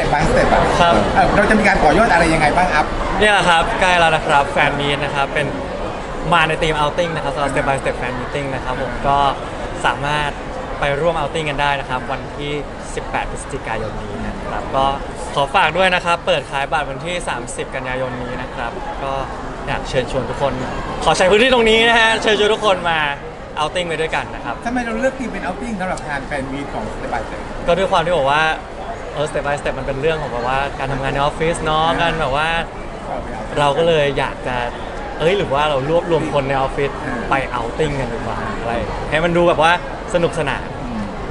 ต็ปบายสเต็ปอะครับ เออเราจะมีการต่อยอดอะไรยังไงบ้างอัพเนี่ยครับใกล้แล้วนะครับแฟนมีตนะครับเป็นมาในทีม outing นะครับสำหรับ step by step fan meeting นะครับผมก็สามารถไปร่วม outing กันได้นะครับ วันที่ 18 พฤศจิกายนนี้นะครับก็ขอฝากด้วยนะครับ เปิดขายบัตรวันที่ 30 กันยายนนี้นะครับ ก็อยากเชิญชวนทุกคน ขอใช้พื้นที่ตรงนี้นะฮะเชิญชวนทุกคนมา outing ไปด้วยกันนะครับ ทำไมเราเลือกที่เป็นเอาติ้งสำหรับงานแฟนมีตของสเต็ปบายสเต็ปก็ด้วยความที่บอกว่า เออ step by step มันเป็นเรื่องของแบบว่าการทำงานในออฟฟิศเนาะกันแบบว่า เราก็เลยอยากจะเอ้ยหรือว่าเรารวบรวมคนในออฟฟิศอืมไปเอาติ้งกันดีกว่าอะไรให้มันดูแบบว่าสนุกสนาน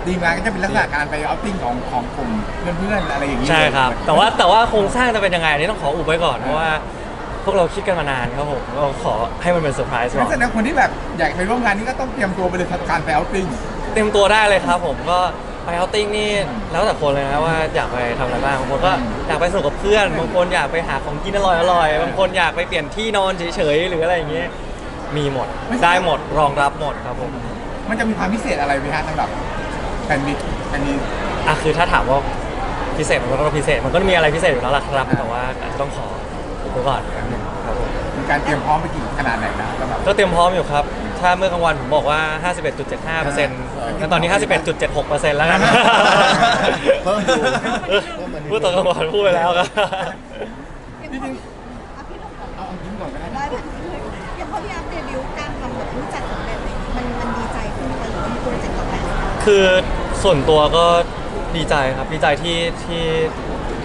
ทีมงานก็จะเป็นลักษณะการไปเอาติ้งของของกลุ่มเพื่อนๆอะไรอย่างนี้ใช่ครับ แต่ว่าแต่ว่าโครงสร้างจะเป็นยังไงอันนี่ต้องขออุบไว้ก่อนเพราะว่าพวกเราคิดกันมานานครับผมเราขอให้มันเป็นเซอร์ไพรส์ก่ลัอกษนณะคนที่แบบอยากไปร่วมงานนี้ก็ต้องเตรียมตัวไปเลยทำการไปเอาติ้ง เต็มตัวได้เลยครับผมก็ ไปเอาติ้งนี่แล้วแต่คนเลยนะว่าอยากไปทำอะไรบ้างบางคนก็อยากไปสนุกกับเพื่อนบางคนอยากไปหาของกินอร่อยอร่อยๆบางคนอยากไปเปลี่ยนที่นอนเฉยๆหรืออะไรอย่างเงี้ยมีหมดได้หมดรองรับหมดครับผม มันจะมีความพิเศษอะไรไหมฮะสำหรับแฟนมีตอันนี้ อะคือถ้าถามว่าพิเศษมันก็ต้องพิเศษมันก็มีอะไรพิเศษอยู่แล้วล่ะครับอ่าแต่ว่าอาจจะต้องขออุบไว้ก่อนแป๊บนึงครับผมมีการเตรียมพร้อมไปกี่ขนาดไหนนะสำหรับ ก็เตรียมพร้อมอยู่ครับ ถ้าเมื่อกลางวันผมบอกว่า 51.75% งั้นตอนนี้ 51.76%แล้วกันเพิ่มดูพูดตอนกลางวันพูดไปแล้วครับ จริงๆเอาเอายิ้มก่อนก็ได้ได้แบบอย่างพอพี่อัพเดบิวต์การทำแบบรู้จักสำเร็จอะไรอย่างงี้มันมันดีใจขึ้นไหมหรือว่ามีโปรเจกต์ต่อไป คือส่วนตัวก็ ดีใจครับดีใจที่ที่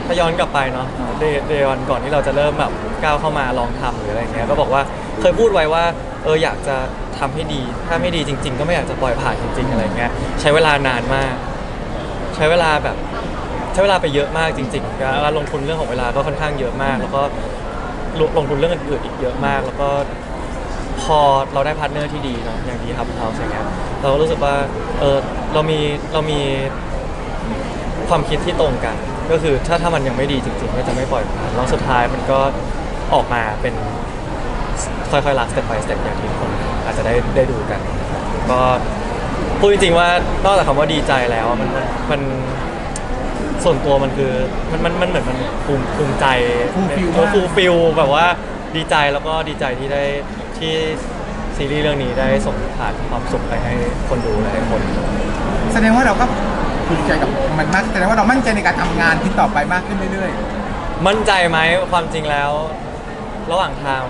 ถ้าย้อนกลับไปเนาะเดเดวันก่อนที่เราจะเริ่มแบบก้าวเข้ามาลองทำหรืออะไรเงี้ยก็บอกว่าเคยพูดไว้ว่าเอออยากจะทำให้ดี ถ้าไม่ดีจริง ๆ ก็ไม่อยากจะปล่อยผ่านจริง ๆ อะไรเงี้ยใช้เวลานานมาก ใช้เวลาแบบใช้เวลาไปเยอะมากจริงๆการลงทุนเรื่องของเวลาก็ค่อนข้างเยอะมาก แล้วก็ลงลงทุนเรื่องอื่นๆอีกเยอะมาก แล้วก็พอเราได้พาร์ทเนอร์ที่ดีเนาะอย่างดีครับเฮาส์อย่างเงี้ยเราก็รู้สึกว่าเออเรามีเรามี ความคิดที่ตรงกัน ก็คือถ้าถ้ามันยังไม่ดีจริงๆ ก็จะไม่ปล่อยผ่านแล้วสุดท้ายมันก็ออกมาเป็นค่อยๆรักสเต็ปไปสเต็ปอย่างที่ทุกคนอาจจะได้ได้ดูกันนะครับก็พูดจริงๆว่านอกจากคำว่าดีใจแล้วอะมันมันมันส่วนตัวมันคือมันมันมันเหมือนมันภูมิภูมิใจ Fulfill เออมาก ฟูลฟิลแบบว่าดีใจแล้วก็ดีใจที่ได้ที่ซีรีส์เรื่องนี้ได้ส่งผ่านความสุขไปให้คนดูและให้คน แสดงว่าเราก็ ภูมิใจกับมันมากแสดงว่าเรามั่นใจในการทำงานที่ต่อไปมากขึ้นเรื่อยมั่นใจไหมความจริงแล้ว ระหว่างทาง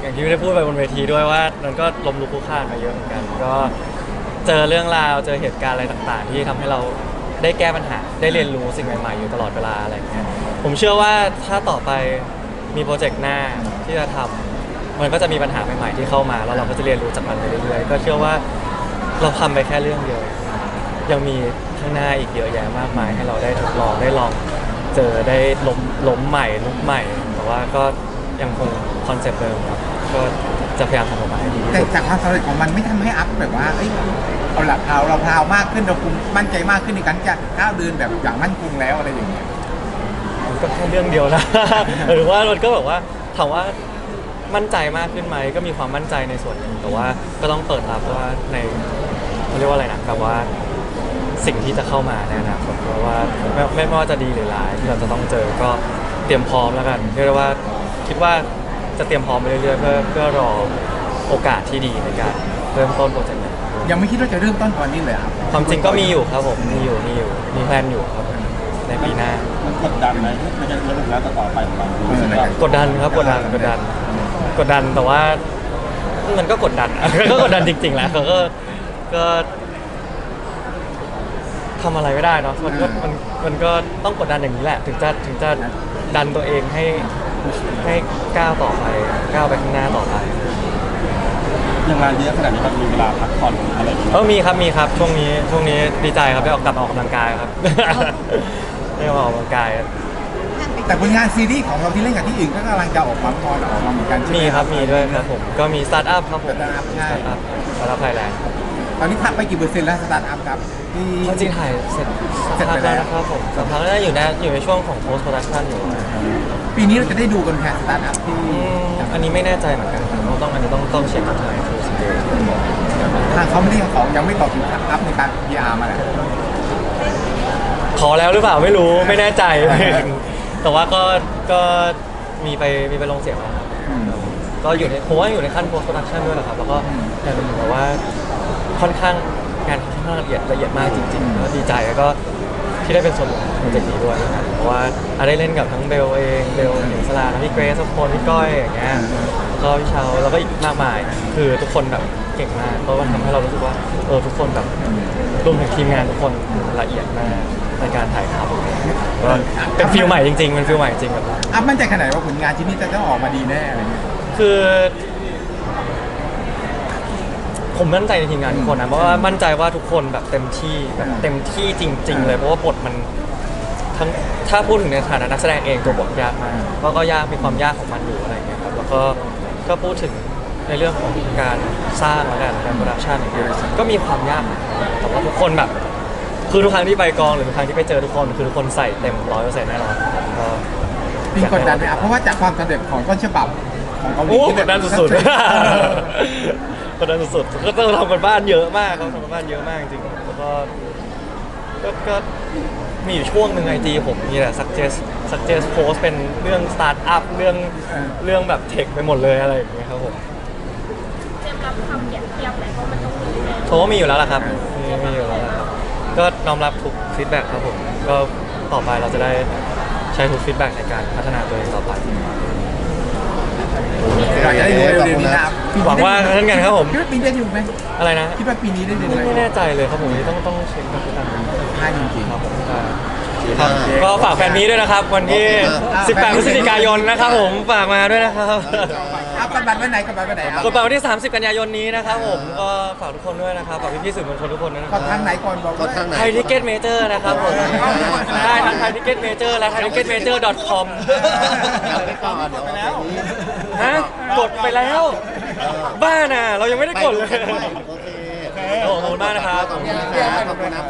อย่างที่ได้พูดไปบนเวทีด้วยว่ามันก็ลมลุกคลุกคลานมาเยอะเหมือนกัน ก็เจอเรื่องราวเจอเหตุการณ์อะไรต่างๆ ที่ทำให้เราได้แก้ปัญหา ได้เรียนรู้สิ่งใหม่ๆอยู่ตลอดเวลาอะไรอย่างเงี้ยผมเชื่อว่าถ้าต่อไปมีโปรเจกต์หน้าที่จะทำมันก็จะมีปัญหาใหม่ๆที่เข้ามา แล้วเราก็จะเรียนรู้จากมันไปเรื่อยๆก็เชื่อว่าเราทำไปแค่เรื่องเดียว ยังมีข้างหน้าอีกเยอะแยะมากมาย ให้เราได้ทดลองได้ลองเจอได้ล้มล้มใหม่ลุกใหม่ แต่ว่าก็ยังคงคอนเซปต์เดิมครับก็จะพยายามทำออกมาให้ดีๆที่แต่สุดจากความสำเร็จของมันไม่ทำให้อัพแบบว่าเอ้ยเอาละเราเราพราวมากขึ้นเราภูมิมั่นใจมากขึ้นในการที่จะก้าวเดินแบบอย่างมั่นคงแล้วอะไรอย่างเงี้ยมันก็แค่เรื่องเดียวนะ หรือว่ามันก็แบบว่าถามว่ามั่นใจมากขึ้นไหมก็มีความมั่นใจในส่วนหนึ่งแต่ว่าก็ต้องเปิดรับว่าในเขาเรียกว่าอะไรนะแบบว่า สิ่งที่จะเข้ามาในอนาคตเพราะว่าไม่ไม่ไม่ว่าจะดีหรือร้ายที่เราจะต้องเจอก็เตรียมพร้อมแล้วกันเรียกได้ว่าคิดว่าจะเตรียมพร้อมไปเรื่อยๆเพื่อเพื่อรอโอกาสที่ดีในการเริ่มต้นโปรเจกต์นี้ยังไม่คิดว่าจะเริ่มต้นตอนนี้เลยครับความจริงก็มีอยู่ครับผมมีอยู่มีอยู่มีแพลนอยู่ครับในปีหน้า มันกดดันไหมไม่ใช่เรื่องแล้วแต่ต่อไปของเรารู้สึกว่ากดดันครับกดดันกดดัน กดดันแต่ว่ามันก็กดดันก็กดดันจริงๆแหละเขาก็ก็ ทำอะไรไม่ได้เนาะมันก็มันมันก็ต้องกดดันอย่างนี้แหละ ถึงจะถึงจะดันตัวเองให้ให้ก้าวต่อไปก้าวไปข้างหน้าต่อไป ยังงานเยอะขนาดนี้มันมีเวลาพักผ่อนอะไรอย่างเงี้ยเออมีครับมีครับช่วงนี้ช่วงนี้ดีใจครับได้ออกกลับมาออกกำลังกายครับ ได้มาออกกำลังกายแต่ผลงานซีรีส์ของเราที่เล่นกับที่อื่นก็กำลังจะออกมาพอนออกมาเหมือนกันใช่ไหมีครับมีด้วยครับผมก็มีสตาร์ทอัพครับผมสตาร์ทอัพใช่สตาร์ทอัพสตาร์ทอัพไทยแลนด์ ตอนนี้ทำไปกี่เปอร์เซ็นต์แล้วสตาร์ทอัพครับที่ความจริงถ่ายเสร็จสักพักแล้วนะครับผมสักพักแล้วอยู่ในอยู่ในช่วงของ post production อยู่ปีนี้เราจะได้ดูกันแค่สตาร์ทอัพที่อืมอันนี้ไม่แน่ใจเหมือนกันครับต้องอันนี้ต้องต้องเช็คกับทางทูสเตทางเขาไม่ได้ของยังไม่ตอบถึงอัพในการ PR มาเลยขอแล้วหรือเปล่าไม่รู้ไม่แน่ใจ แต่ว่าก็ก็มีไปมีไปลงเสียงแล้วครับอืมก็อยู่ในผมว่าอยู่ในขั้น post production ด้วยแหละครับ แล้วก็อย่างที่บอกว่า ค่อนข้างงานค่อนข้างละเอียดละเอียดมากจริงๆแล้วดีใจแล้วก็ที่ได้เป็นส่วนหนึ่งของโปรเจกต์นี้ด้วยนะครับเพราะว่าอาได้เล่นกับทั้งเบลเองเบลหนิงสลาพี่เกรซทุกคนพี่ก้อยอย่างเงี้ยแล้วก็พี่เชาแล้วก็อีกมากมาย คือทุกคนแบบเก่งมากเพราะว่าทำให้เรารู้สึกว่าเออทุกคนแบบรวมถึงทีมงานทุกคนละเอียดมากในการถ่ายทำก็เป็นฟิลใหม่จริงๆเป็นฟิลใหม่จริงแบบอัพมั่นใจขนาดไหนว่าผลงานชิ้นนี้จะต้องออกมาดีแน่อะไรเงี้ยคือ ผมมั่นใจในทีมงานทุกคนนะเพราะว่ามั่นใจว่าทุกคนแบบเต็มที่แบบเต็มที่จริง ๆ เลยเพราะว่าบทมันทั้งถ้าพูดถึงในฐานะนักแสดงเองตัวบทยากมากก็ก็ยากมีความยากของมันอยู่อะไรอย่างเงี้ยครับแล้วก็ก็พูดถึงในเรื่องของการสร้างแล้วกันการโปรดักชันอย่างเงี้ยก็มีความยากแต่ว่าทุกคนแบบ คือทุกครั้งที่ไปกองหรือทุกครั้งที่ไปเจอทุกคน คือทุกคนใส่เต็มร้อยเปอร์เซ็นต์แน่นอนก็จริงกดดันไหมอะเพราะว่าจากความสำเร็จของต้นฉบับ ของเกาหลีโอ้ที่กแบบดดันสุดๆ กดดันสุดๆ ก็ต้องทำกันบ้านเยอะมากครับทำกันบ้านเยอะมากจริงๆแล้วก็ก็ก็มีอยู่ช่วงหนึ่งไอจีผมมีแต่ suggest suggest post เป็นเรื่องสตาร์ทอัพเรื่องเรื่องแบบเทคไปหมดเลยอะไรอย่างเงี้ยครับผมเตรียมรับคำเปรียบเทียบอะไรเพราะมันต้องมีแน่ผมว่ามีอยู่แล้วล่ะครับมีมีอยู่แล้วล่ะครับ ก็น้อมรับทุกฟีดแบ็กครับผม ก็ต่อไปเราจะได้ใช้ทุกฟีดแบ็กในการพัฒนาตัวเองต่อไป เราจะได้ดูเร็วๆนี้นะปีหวังว่าเช่นกันครับผมคิดว่าปีนี้ได้ดูไหมอะไรนะคิดว่าปีนี้ได้ดูไหมไม่ไม่แน่ใจเลยครับผมนี่ต้องต้องเช็คกันด้วยกันใช่จริงครับผมใช่ครับก็ฝากแฟนนี้ด้วยนะครับ วันที่ 18 พฤศจิกายนนะครับผมฝากมาด้วยนะครับๆอัพกันบัตรวันไหนกันบัตรวันไหนอะกดบัตรวันที่ 30 กันยายนนี้นะครับผมก็ฝากทุกคนด้วยนะครับฝากพี่ๆสื่อมวลชนทุกคนด้วยนะคก็รับทางไหนก่อนบอกกว่าดทางไหน ไทยทิเก็ตเมเจอร์นะครับผมได้ทั้งไทยทิเก็ตเมเจอร์และไทยทิเก็ตเมเจอร์ .com เอาไปก่อนเดี๋ยวเอาไปนี้ฮะกดไปแล้ว บ้าน่ะ เรายังไม่ได้กดเลยโอเคขอบคุณมากนะครับ ขอบคุณนะครับขอบคุณนะครับ